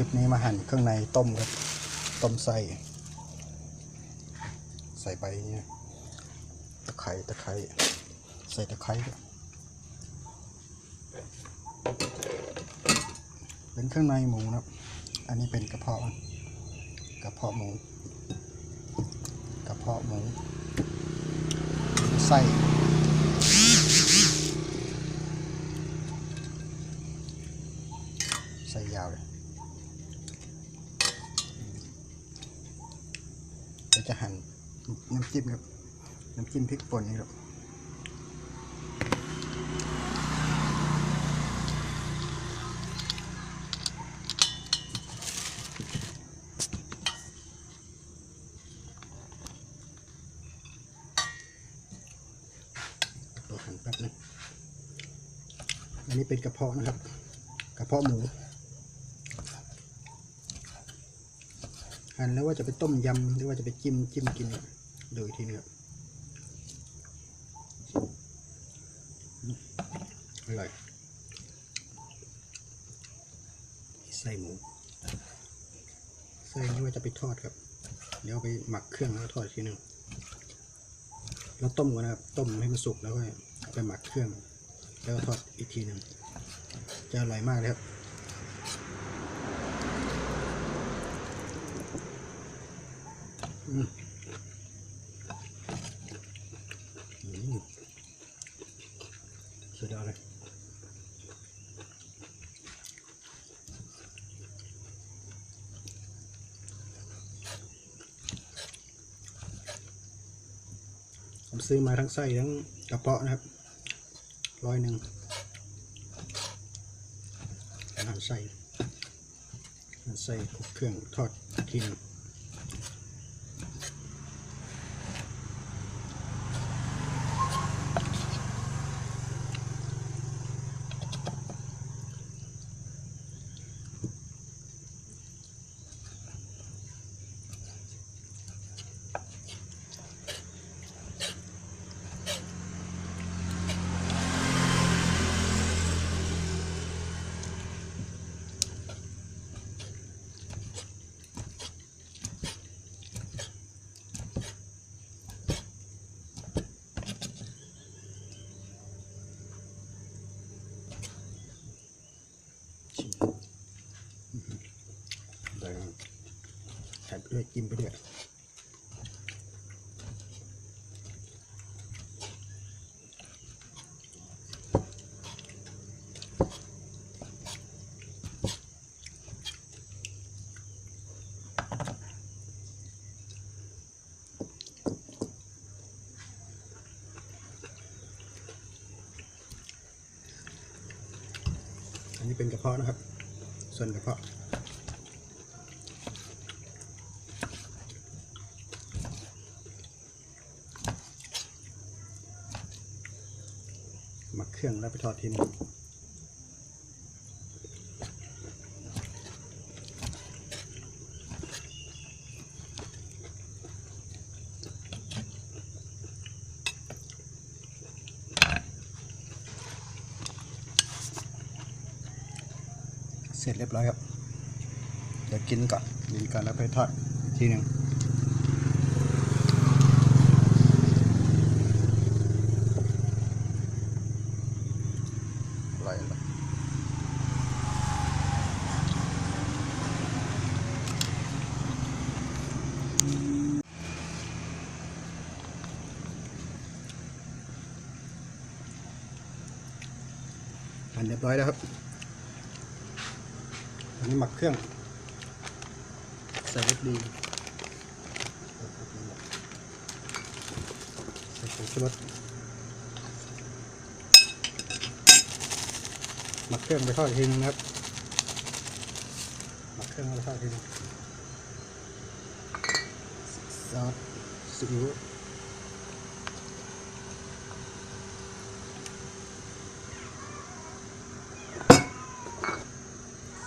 ลิปนี้มาหั่นเครื่องในต้มครับ ต้มไส้ ใส่ใบเนี่ยตะไคร้ตะไคร้ใส่ตะไคร้เป็นเครื่องในหมูนะครับอันนี้เป็นกระเพาะกระเพาะหมู กระเพาะหมูไส้ไส้ยาวเลยเดี๋ยวจะหั่นน้ำจิ้มครับน้ำจิ้มพริกป่นนี่ครับตัวหั่นแป๊บนึงอันนี้เป็นกระเพาะนะครับ กระเพาะหมูหั่นแล้วว่าจะไปต้มยำหรือว่าจะไปจิ้มจิ้มกินเนี่ย ดูอีกทีนึงครับอร่อยใส่หมูใส่นี่ว่าจะไปทอดครับ เดี๋ยวไปหมักเครื่องแล้วทอดอีกทีหนึงเราต้มก่อนนะครับต้มให้มันสุกแล้วก็เอาไปหมักเครื่อง แล้วทอดอีกทีหนึ่งจะอร่อยมากเลยครับอืมอืมสุดยอดเลยผม ซื้อมาทั้งไส้ทั้งกระเพาะนะครับร้อยหนึ่งอาหารไส้อาหารไส้คุกเครื่องทอดกทีนึง ด้วยกินไปด้วยอันนี้เป็นกระเพาะนะครับ ส่วนกระเพาะ เครื่องแล้วไปทอดทีนึงเสร็จเรียบร้อยครับ เดี๋ยวกินก่อนกินก่อนแล้วไปทอดอีกทีหนึ่ง อร่อยอร่อยหั่นเรียบร้อยแล้วครับอันนี้หมักเครื่อง ใส่รสดีใส่ผงชูรส หมักเครื่องไปทอดอีกทีนึงนะครับหมักเครื่องไปทอดอีกทีนึงซอสซีอิ๊ว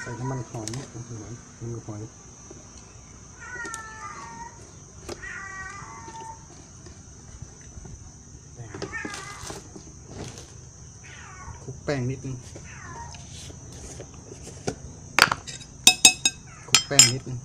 ใส่น้ำมันหอยน้ำมันหอยน้ำมันหอยคลุกแป้งนิดนึง แป้งนิดนึง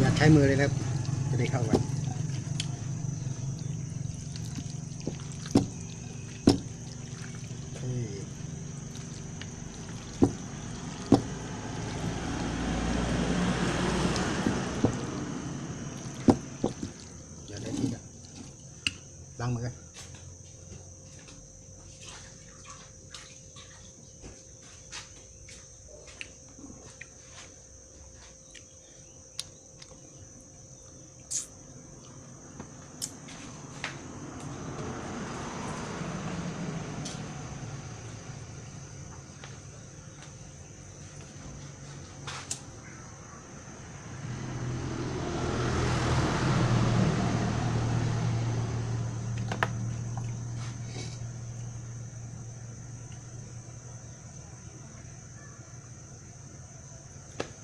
อยาใช้มือเลยครับ จะได้เข้ากันเดี๋ยวได้ที่ละล้างมือกันเ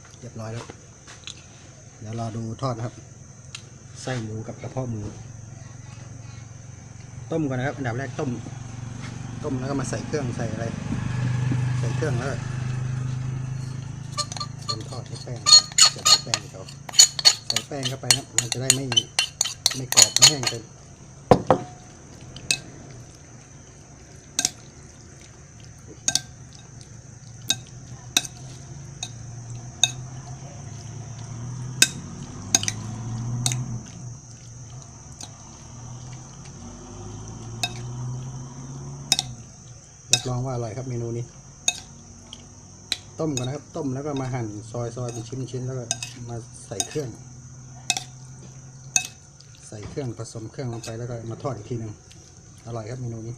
รีย บร้อยแล้ว เดี๋ยวรอดูทอดนะครับ ไส้หมูกับกระเพาะหมู ต้มก่อนนะครับ อันดับแรกต้ม ต้มแล้วก็มาใส่เครื่องใส่อะไร ใส่เครื่องแล้วเตรียมทอดให้แป้งจะได้แป้งเขาใส่แป้งเข้าไปนะครับมันจะได้ไม่ไม่กรอบไม่แห้งเกิน รับรองว่าอร่อยครับเมนูนี้ ต้มก่อนนะครับ ต้มแล้วก็มาหั่นซอยซอยเป็นชิ้นๆแล้วก็มาใส่เครื่อง ใส่เครื่องผสมเครื่องลงไปแล้วก็มาทอดอีกทีหนึ่งอร่อยครับเมนูนี้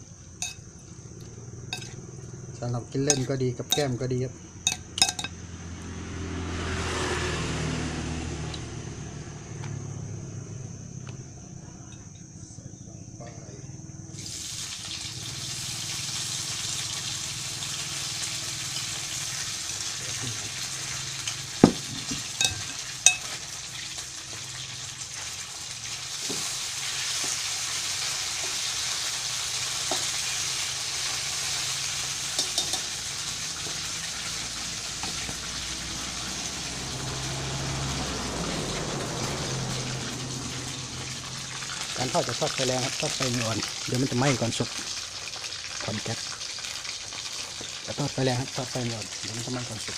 สำหรับกินเล่นก็ดีกับแก้มก็ดีครับ การทอดจะทอดไฟแรงครับทอดไฟอ่อนเดี๋ยวมันจะไหม้ก่อนสุกทอนแก๊สจะทอดไฟแรงครับทอดไฟอ่อนเดี๋ยวมันจะไหม้ก่อนสุก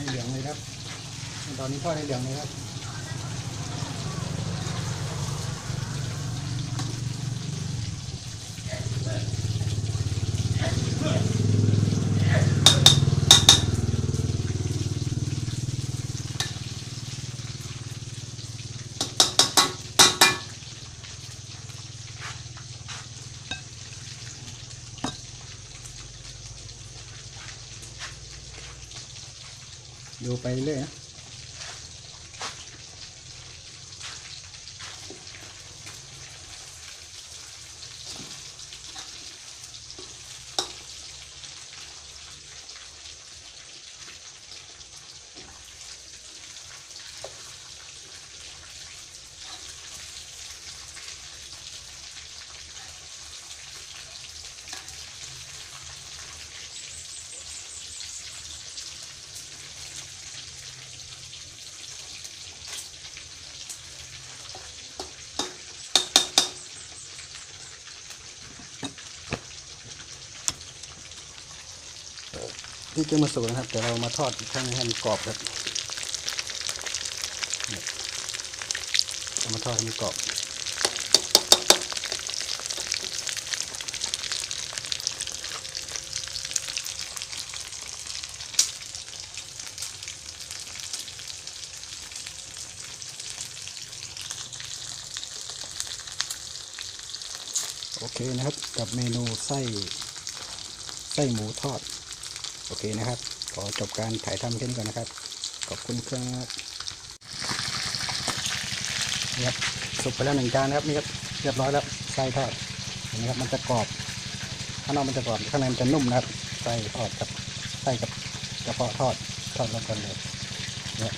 ให้เหลืองเลยครับ ตอนนี้ทอดให้เหลืองเลยครับ ดูไป นะพริกจะมาสุกนะครับเดี๋ยวเรามาทอดอีกครั้งให้มันกรอบครับเนี่ยเอามาทอดให้มันกรอบโอเคนะครับกับเมนูไส้ไส้หมูทอด โอเคนะครับ ขอจบการถ่ายทำแค่นี้ก่อนนะครับ ขอบคุณครับนี่ครับสุกไปแล้วหนึ่งจานนะครับนี่ครับเรียบร้อยแล้วไส้ทอดเห็นไหมครับมันจะกรอบข้างนอกมันจะกรอบข้างในมันจะนุ่มนะครับไส้ทอดกับไส้กับกระเพาะทอดทอดแล้วกันเลยเนี่ย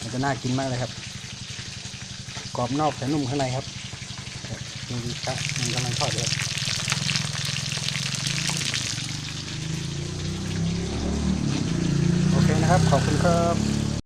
มันจะน่ากินมากเลยครับ กรอบนอกแต่นุ่มข้างในครับดูดิครับมันกำลังทอดเลยครับโอเคนะ ครับ ขอบคุณครับ